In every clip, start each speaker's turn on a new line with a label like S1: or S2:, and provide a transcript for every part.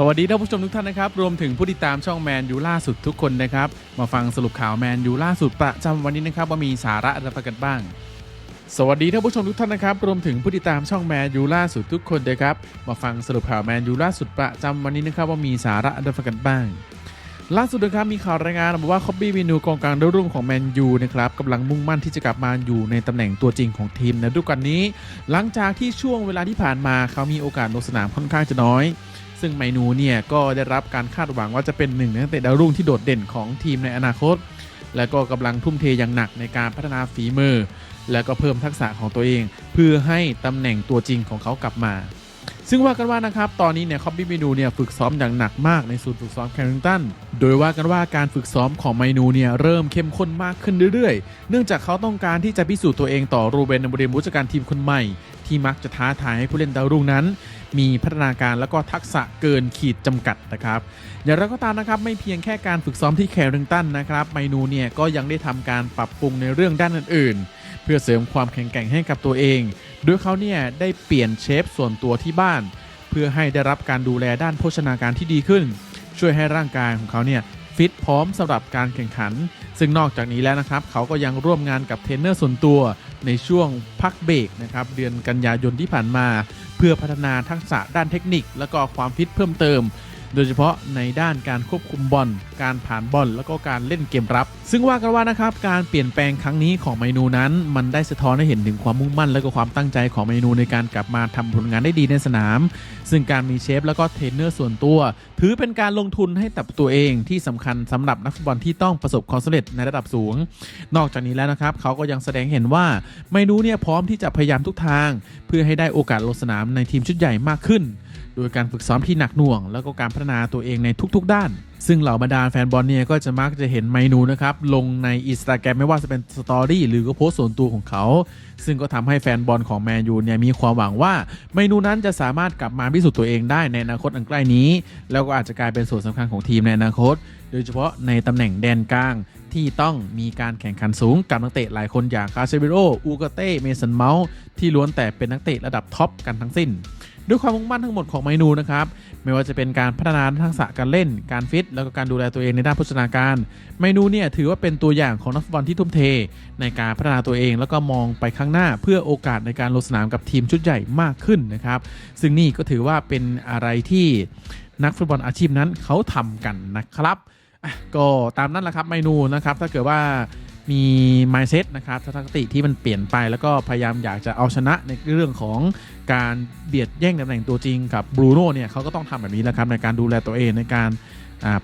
S1: สวัสดีท่านผู้ชมทุกท่านนะครับ รวมถึงผู้ติดตามช่องแมนยูล่าสุดทุกคนนะครับ มาฟังสรุปข่าวแมนยูล่าสุดประจำวันนี้นะครับ ว่ามีสาระอะไรกันบ้าง สวัสดีท่านผู้ชมทุกท่านนะครับ รวมถึงผู้ติดตามช่องแมนยูล่าสุดทุกคนนะครับ มาฟังสรุปข่าวแมนยูล่าสุดประจำวันนี้นะครับว่ามีสาระอะไรกันบ้าง ล่าสุดนะครับมีข่าวรายงานบอกว่าคอบบี้วินูกองกลางดาวรุ่งของแมนยูนะครับกำลังมุ่งมั่นที่จะกลับมาอยู่ในตำแหน่งตัวจริงของทีมในฤดูกาลนี้ หลังจากที่ช่วงเวลาที่ผ่านมาเขามีโอกาสลงสนามค่อนข้างจะน้อย ซึ่งไมนูเนี่ยก็ได้รับการคาดหวังว่าจะเป็นหนึ่งในนักเตะดาวรุ่งที่โดดเด่นของทีมในอนาคต และก็กำลังทุ่มเทอย่างหนักในการพัฒนาฝีมือ และก็เพิ่มทักษะของตัวเอง เพื่อให้ตำแหน่งตัวจริงของเขากลับมา ซึ่งว่ากันว่านะครับ ตอนนี้เนี่ยคอบบี้เมนูเนี่ยฝึกซ้อมอย่างหนักมากในศูนย์ฝึกซ้อมแคริงตัน โดยว่ากันว่าการฝึกซ้อมของไมนูเนี่ยเริ่มเข้มข้นมากขึ้นเรื่อยๆ เนื่องจากเขาต้องการที่จะพิสูจน์ตัวเองต่อรูเบนอมริมผู้จัดการทีมคนใหม่ ที่มักจะท้าทายให้ผู้เล่นดาวรุ่งนั้น มีพัฒนาการและก็ทักษะเกินขีดจำกัดนะครับ อย่างไรก็ตามนะครับไม่เพียงแค่การฝึกซ้อมที่แคริงตันนะครับไมนูเนี่ยก็ยังได้ทำการปรับปรุงในเรื่องด้านอื่นๆ พื่อเสริมความแข็งแกร่งให้กับตัวเอง โดยเขาเนี่ยได้เปลี่ยนเชฟส่วนตัวที่บ้าน เพื่อให้ได้รับการดูแลด้านโภชนาการที่ดีขึ้น ช่วยให้ร่างกายของเขาเนี่ยฟิตพร้อมสำหรับการแข่งขัน ซึ่งนอกจากนี้แล้วนะครับ เขาก็ยังร่วมงานกับเทรนเนอร์ส่วนตัวในช่วงพักเบรกนะครับเดือนกันยายนที่ผ่านมา เพื่อพัฒนาทักษะด้านเทคนิค และก็ความฟิตเพิ่มเติม โดยเฉพาะในด้านการควบคุมบอล การผ่านบอล แล้วก็การเล่นเกมรับ ซึ่งว่ากันว่านะครับการเปลี่ยนแปลงครั้งนี้ของเมนูนั้น มันได้สะท้อนให้เห็นถึงความมุ่งมั่น และก็ความตั้งใจของเมนูในการกลับมาทำผลงานได้ดีในสนาม ซึ่งการมีเชฟแล้วก็เทรนเนอร์ส่วนตัว ถือเป็นการลงทุนให้กับตัวเองที่สำคัญสำหรับนักฟุตบอลที่ต้องประสบความสำเร็จในระดับสูง นอกจากนี้แล้วนะครับเขาก็ยังแสดงเห็นว่าเมนูเนี่ยพร้อมที่จะพยายามทุกทาง เพื่อให้ได้โอกาสลงสนามในทีมชุดใหญ่มากขึ้น ดยการฝึกซ้อมที่หนักหน่วง แล้วก็การพัฒนาตัวเองในทุกๆ ด้าน ซึ่งเหล่าบรรดาแฟนบอลเนี่ยก็จะมักจะเห็นเมนูนะครับ ลงในอินสตาแกรมไม่ว่าจะเป็นสตอรี่หรือก็โพสต์ส่วนตัวของเขา ซึ่งก็ทำให้แฟนบอลของแมนยูเนี่ยมีความหวังว่าเมนูนั้นจะสามารถกลับมาพิสูจน์ตัวเองได้ในอนาคตอันใกล้นี้ แล้วก็อาจจะกลายเป็นส่วนสำคัญของทีมในอนาคต โดยเฉพาะในตำแหน่งแดนกลางที่ต้องมีการแข่งขันสูงกับนักเตะหลายคนอย่างคาเซเบโรอูกาเต้ เมสันเมาส์ที่ล้วนแต่เป็นนักเตะระดับท็อปกันทั้งสิ้น ด้วยความมุ่งมั่นทั้งหมดของเมนูนะครับไม่ว่าจะเป็นการพัฒนาทักษะการเล่น การฟิต แล้วก็การดูแลตัวเองในด้านโภชนาการเมนูเนี่ยถือว่าเป็นตัวอย่างของนักฟุตบอลที่ทุ่มเท ในการพัฒนาตัวเอง แล้วก็มองไปข้างหน้าเพื่อโอกาสในการลงสนามกับทีมชุดใหญ่มากขึ้นนะครับซึ่งนี่ก็ถือว่าเป็นอะไรที่นักฟุตบอลอาชีพนั้นเขาทำกันนะครับก็ตามนั้นแหละครับเมนูนะครับถ้าเกิดว่า มี mindset นะครับทัศนคติที่มันเปลี่ยนไปแล้วก็พยายามอยากจะเอาชนะในเรื่องของการเบียดแย่งตำแหน่งตัวจริงกับบรูโน่เนี่ยเขาก็ต้องทำแบบนี้แหละครับในการดูแลตัวเองในการ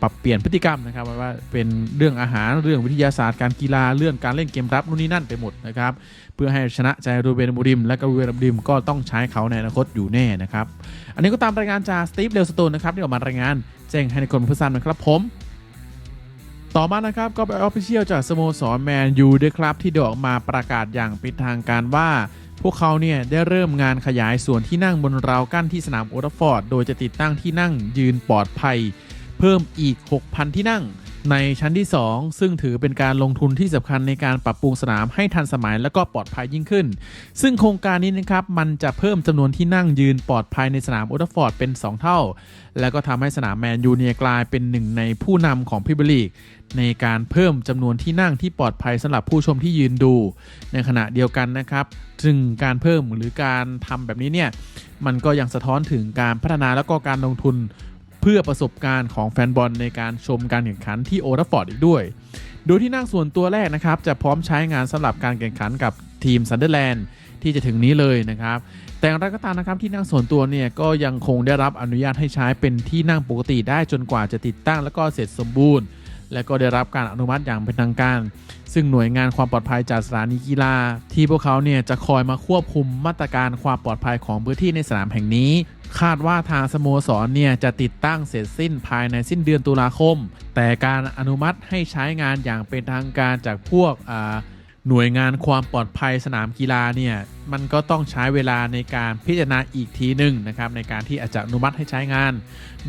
S1: ปรับเปลี่ยนพฤติกรรมนะครับว่าเป็นเรื่องอาหารเรื่องวิทยาศาสตร์การกีฬาเรื่องการเล่นเกมรับนู่นนี่นั่นไปหมดนะครับเพื่อให้ชนะใจรูเบนบูริม และก็รูเบนบูริมก็ต้องใช้เขาในอนาคตอยู่แน่นะครับอันนี้ก็ตามรายงานจากสตีฟเดลสโตนนะครับที่ออกมารายงานแจ้งให้ในคนผู้ทราบนะครับผม ต่อมานะครับก็เป็นออฟฟิเชียลจากสโมสรแมนยูด้วยครับ ที่ได้ออกมาประกาศอย่างเป็นทางการว่า พวกเขาเนี่ยได้เริ่มงานขยายส่วนที่นั่งบนราวกั้นที่สนามโอทัฟฟอร์ด โดยจะติดตั้งที่นั่งยืนปลอดภัย เพิ่มอีก 6,000 ที่นั่ง ในชั้นที่ 2 ซึ่งถือเป็นการลงทุนที่สำคัญในการปรับปรุงสนามให้ทันสมัยและก็ปลอดภัยยิ่งขึ้น ซึ่งโครงการนี้นะครับมันจะเพิ่มจำนวนที่นั่งยืนปลอดภัยในสนามโอทัฟฟอร์ดเป็น 2 เท่า แล้วก็ทำให้สนามแมนยูเนียกลายเป็นหนึ่งในผู้นำของพรีเมียร์ลีกในการเพิ่มจำนวนที่นั่งที่ปลอดภัยสำหรับผู้ชมที่ยืนดู ในขณะเดียวกันนะครับซึ่งการเพิ่มหรือการทำแบบนี้เนี่ยมันก็ยังสะท้อนถึงการพัฒนาแล้วก็การลงทุน เพื่อประสบการณ์ของแฟนบอลในการชมการแข่งขันที่โอทัฟฟอร์ดอีกด้วย โดยที่นั่งส่วนตัวแรกนะครับ จะพร้อมใช้งานสำหรับการแข่งขันกับทีมซันเดอร์แลนด์ที่จะถึงนี้เลยนะครับ แต่อย่างไรก็ตามนะครับที่นั่งส่วนตัวเนี่ยก็ยังคงได้รับอนุญาตให้ใช้เป็นที่นั่งปกติได้จนกว่าจะติดตั้ง แล้วก็เสร็จสมบูรณ์ และก็ได้รับการอนุมัติอย่างเป็นทางการ ซึ่งหน่วยงานความปลอดภัยจากสถานีกีฬา ที่พวกเขาเนี่ยจะคอยมาควบคุมมาตรการความปลอดภัยของพื้นที่ในสนามแห่งนี้ คาดว่าทางสโมสรเนี่ยจะติดตั้งเสร็จสิ้นภายในสิ้นเดือนตุลาคม แต่การอนุมัติให้ใช้งานอย่างเป็นทางการจากพวกอ่า หน่วยงานความปลอดภัยสนามกีฬาเนี่ยมันก็ต้องใช้เวลาในการพิจารณาอีกทีหนึ่งนะครับในการที่อาจจะอนุมัติให้ใช้งาน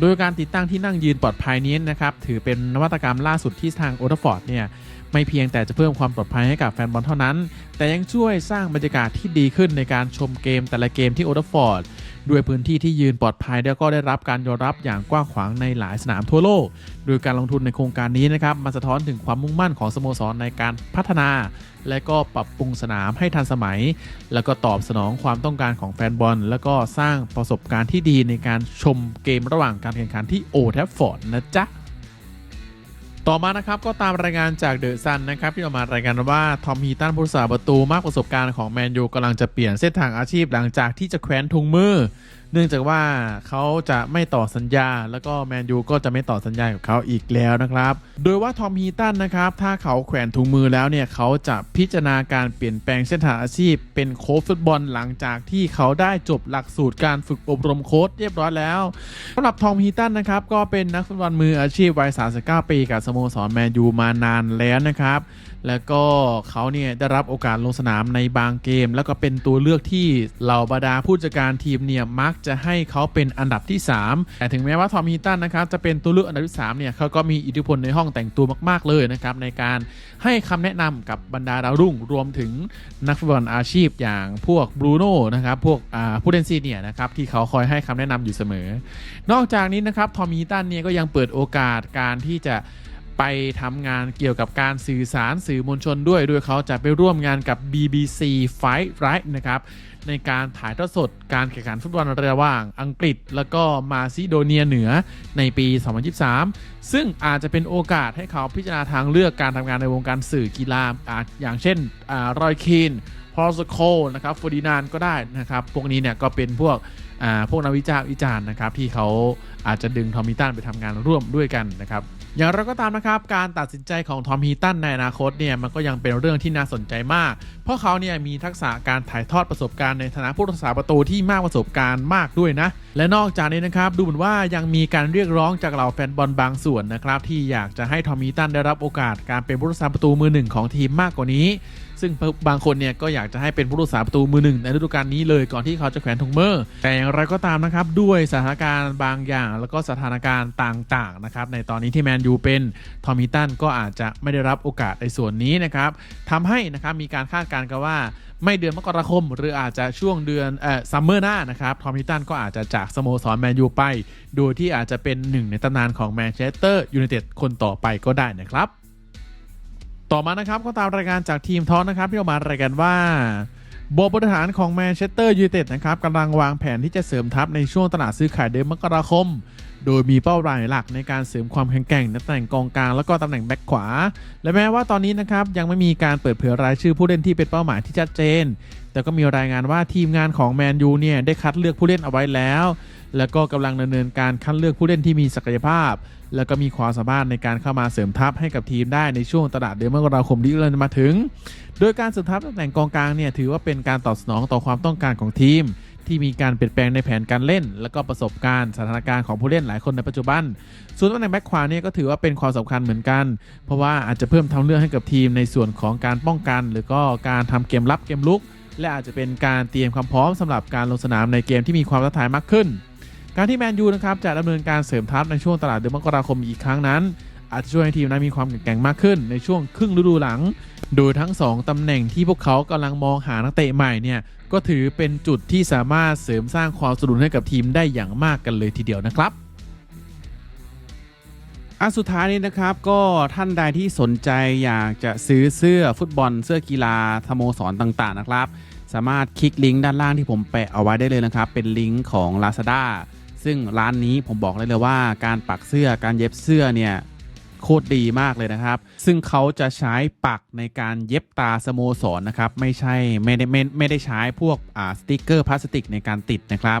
S1: โดยการติดตั้งที่นั่งยืนปลอดภัยนี้นะครับถือเป็นนวัตกรรมล่าสุดที่ทางโอทฟอร์ดเนี่ยไม่เพียงแต่จะเพิ่มความปลอดภัยให้กับแฟนบอลเท่านั้น แต่ยังช่วยสร้างบรรยากาศที่ดีขึ้นในการชมเกมแต่ละเกมที่โอทฟอร์ด ด้วยพื้นที่ที่ยืนปลอดภัยแล้วก็ได้รับการยอมรับอย่างกว้างขวางในหลายสนามทั่วโลก โดยการลงทุนในโครงการนี้นะครับมันสะท้อนถึงความมุ่งมั่นของสโมสรในการพัฒนา และก็ปรับปรุงสนามให้ทันสมัย แล้วก็ตอบสนองความต้องการของแฟนบอล แล้วก็สร้างประสบการณ์ที่ดีในการชมเกมระหว่างการแข่งขันที่โอแทฟฟอร์ดนะจ๊ะ ต่อมานะครับก็ตามรายงานจากเดอะซันนะครับที่ออกมารายงานว่าทอมฮีตันผู้สาประตูมากประสบการณ์ของแมนยูกำลังจะเปลี่ยนเส้นทางอาชีพหลังจากที่จะแขวนทุงมือ เนื่องจากว่าเขาจะไม่ต่อสัญญา แล้วก็แมนยูก็จะไม่ต่อสัญญากับเขาอีกแล้วนะครับ โดยว่าทอมฮีตันนะครับ ถ้าเขาแขวนถุงมือแล้วเนี่ยเขาจะพิจารณาการเปลี่ยนแปลงเส้นทางอาชีพ เป็นโค้ชฟุตบอลหลังจากที่เขาได้จบหลักสูตรการฝึกอบรมโค้ชเรียบร้อยแล้วสำหรับทอมฮีตันนะครับก็เป็นนักฟุตบอลมืออาชีพวัย 39 ปีกับสโมสรแมนยูมานานแล้วนะครับแล้วก็เขาเนี่ยได้รับโอกาสลงสนามในบางเกม แล้วก็เป็นตัวเลือกที่เหล่าบรรดาผู้จัดการทีมเนี่ยมักจะให้เขาเป็นอันดับที่ 3 แต่ถึงแม้ว่าทอมฮีตันนะครับจะเป็นตัวเลือกอันดับที่3เนี่ยเขาก็มีอิทธิพลในห้องแต่งตัวมาก ๆ เลยนะครับในการให้คำแนะนำกับบรรดาดาวรุ่งรวมถึงนักฟุตบอลอาชีพอย่างพวกบรูโน่นะครับพวกผู้เล่นซีเนียนะครับที่เขาคอยให้คำแนะนำอยู่เสมอ นอกจากนี้นะครับทอมฮีตันเนี่ยก็ยังเปิดโอกาสการที่จะ ไปทำงานเกี่ยวกับการสื่อสารสื่อมวลชนด้วย โดยเขาจะไปร่วมงานกับ BBC Fight Right นะครับ ในการถ่ายทอดสดการแข่งขันฟุตบอลระหว่างอังกฤษ แล้วก็มาซิโดเนียเหนือในปี 2023 ซึ่งอาจจะเป็นโอกาสให้เขาพิจารณาทางเลือกการทำงานในวงการสื่อกีฬาอย่างเช่นอารอยคีนพอลสโคนะครับฟอร์ดินานก็ได้นะครับ พวกนี้เนี่ยก็เป็นพวกพวกนักวิจารณ์วิจารณ์นะครับที่เขาอาจจะดึงทอมฮีตันไปทำงานร่วมด้วยกันนะครับอย่างไรก็ตามนะครับ การตัดสินใจของทอมฮีตันในอนาคตเนี่ยมันก็ยังเป็นเรื่องที่น่าสนใจมาก เพราะเขาเนี่ยมีทักษะการถ่ายทอดประสบการณ์ในฐานะผู้รักษาประตูที่มากประสบการณ์มากด้วยนะ และนอกจากนี้นะครับ ดูเหมือนว่ายังมีการเรียกร้องจากเหล่าแฟนบอลบางส่วนนะครับ ที่อยากจะให้ทอมฮีตันได้รับโอกาสการเป็นผู้รักษาประตูมือหนึ่งของทีมมากกว่านี้ ซึ่งบางคนเนี่ยก็อยากจะให้เป็นผู้รักษาประตูมือหนึ่งในฤดูกาลนี้เลยก่อนที่เขาจะแขวนถุงมือแต่อย่างไรก็ตามนะครับด้วยสถานการณ์บางอย่าง แล้วก็สถานการณ์ต่างๆนะครับในตอนนี้ที่แมนยูเป็นทอมมิตันก็อาจจะไม่ได้รับโอกาสในส่วนนี้นะครับทำให้นะครับมีการคาดการณ์กันว่าไม่เดือนมกราคม หรืออาจจะช่วงเดือนเอ่อซัมเมอร์หน้านะครับทอมมิตันก็อาจจะจากสโมสรแมนยูไป โดยที่อาจจะเป็นหนึ่งในตำนานของแมนเชสเตอร์ยูไนเต็ดคนต่อไปก็ได้นะครับ ต่อมานะครับก็ตามรายงานจากทีมท้อนนะครับที่ออกมารายงานว่า บอร์ดบริหารของแมนเชสเตอร์ยูไนเต็ดนะครับกำลังวางแผนที่จะเสริมทัพในช่วงตลาดซื้อขายเดือนมกราคม โดยมีเป้าหมายหลักในการเสริมความแข็งแกร่งในตำแหน่งกองกลางแล้วก็ตำแหน่งแบ็คขวา และแม้ว่าตอนนี้นะครับยังไม่มีการเปิดเผยรายชื่อผู้เล่นที่เป็นเป้าหมายที่ชัดเจน แต่ก็มีรายงานว่าทีมงานของแมนยูเนี่ยได้คัดเลือกผู้เล่นเอาไว้แล้ว แล้วก็กำลังดำเนินการคัดเลือกผู้เล่นที่มีศักยภาพ แล้วก็มีความสามารถในการเข้ามาเสริมทัพให้กับทีมได้ในช่วงตลาดเดือนมกราคมที่กำลังจะมาถึง โดยการเสริมทัพตำแหน่งกองกลางเนี่ยถือว่าเป็นการตอบสนองต่อความต้องการของทีมที่มีการเปลี่ยนแปลงในแผนการเล่น และก็ประสบการณ์สถานการณ์ของผู้เล่นหลายคนในปัจจุบัน ส่วนตำแหน่งแบ็คขวาเนี่ยก็ถือว่าเป็นความสำคัญเหมือนกัน เพราะว่าอาจจะเพิ่มทาเลือกให้กับทีมในส่วนของการป้องกัน หรือก็การทำเกมรับเกมลุก และอาจจะเป็นการเตรียมความพร้อมสำหรับการลงสนามในเกมที่มีความท้าทายมากขึ้น การที่แมนยูนะครับจะดำเนินการเสริมทัพในช่วงตลาดเดือนมกราคมอีกครั้งนั้น อาจจะช่วยให้ทีมนั้นมีความแข็งแกร่งมากขึ้นในช่วงครึ่งฤดูหลัง โดยทั้ง 2ตำแหน่งที่พวกเขากำลังมองหานักเตะใหม่เนี่ยก็ถือเป็นจุดที่สามารถเสริมสร้างความสมดุลให้กับทีมได้อย่างมากกันเลยทีเดียวนะครับอันสุดท้ายนี้นะครับก็ท่านใดที่สนใจอยากจะซื้อเสื้อฟุตบอลเสื้อกีฬาสโมสรต่างๆนะครับ สามารถคลิกลิงก์ด้านล่างที่ผมแปะเอาไว้ได้เลยนะครับ เป็นลิงก์ของ Lazada ซึ่งร้านนี้ผมบอกเลยเลยว่าการปักเสื้อการเย็บเสื้อเนี่ยโคตรดีมากเลยนะครับ ซึ่งเขาจะใช้ปักในการเย็บตาสโมสรนนะครับ ไม่ใช่ไม่ได้ไม่ไม่ได้ใช้พวกอ่าสติกเกอร์พลาสติกในการติดนะครับ